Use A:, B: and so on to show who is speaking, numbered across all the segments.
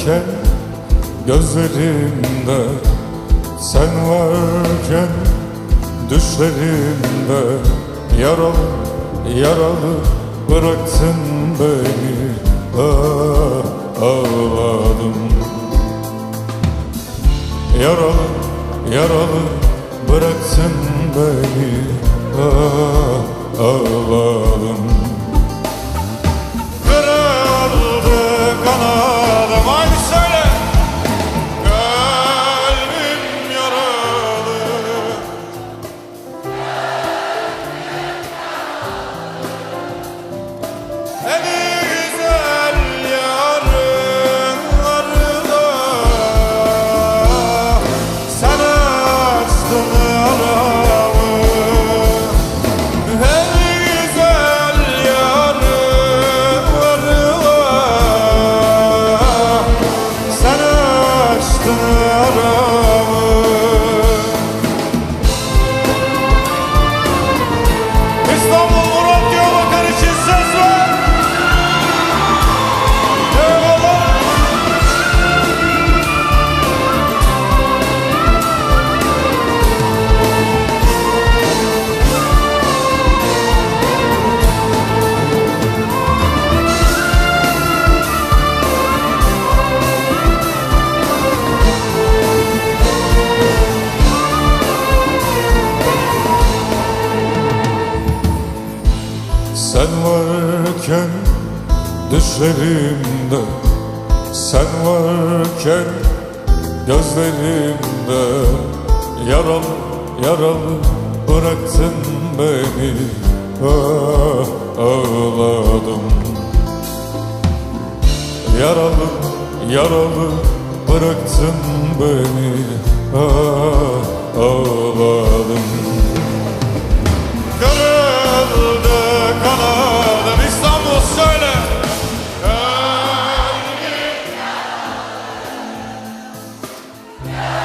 A: varken gözlerimde Sen varken düşlerimde Yaralı yaralı bıraktın beni. Ah, Ağladım. Yaralı yaralı bıraktın beni. Ah, Sen varken düşlerimde Sen varken gözlerimde Yaralı yaralı bıraktın beni. Ah, Ağladım. Yaralı yaralı bıraktın beni. Ah, Ağladım Yeah!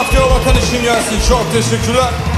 A: Malatya Bakan için gelsin. Çok teşekkürler.